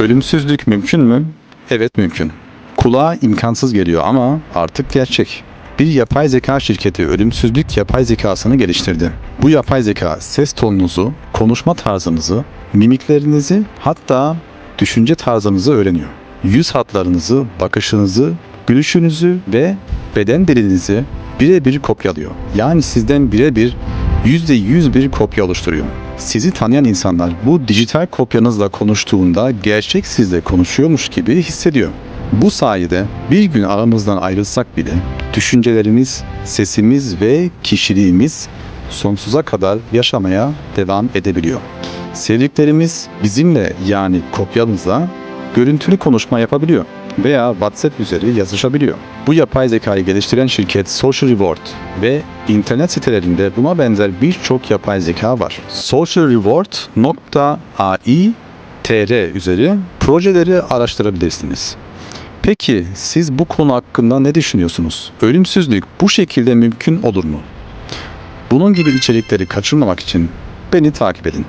Ölümsüzlük mümkün mü? Evet mümkün. Kulağa imkansız geliyor ama artık gerçek. Bir yapay zeka şirketi ölümsüzlük yapay zekasını geliştirdi. Bu yapay zeka ses tonunuzu, konuşma tarzınızı, mimiklerinizi hatta düşünce tarzınızı öğreniyor. Yüz hatlarınızı, bakışınızı, gülüşünüzü ve beden dilinizi birebir kopyalıyor. Yani sizden birebir %100 bir kopya oluşturuyor. Sizi tanıyan insanlar bu dijital kopyanızla konuştuğunda gerçek sizle konuşuyormuş gibi hissediyor. Bu sayede bir gün aramızdan ayrılsak bile düşüncelerimiz, sesimiz ve kişiliğimiz sonsuza kadar yaşamaya devam edebiliyor. Sevdiklerimiz bizimle yani kopyamızla görüntülü konuşma yapabiliyor veya WhatsApp üzeri yazışabiliyor. Bu yapay zekayı geliştiren şirket Social Reward ve internet sitelerinde buna benzer birçok yapay zeka var. socialreward.ai tr üzeri projeleri araştırabilirsiniz. Peki siz bu konu hakkında ne düşünüyorsunuz? Ölümsüzlük bu şekilde mümkün olur mu? Bunun gibi içerikleri kaçırmamak için beni takip edin.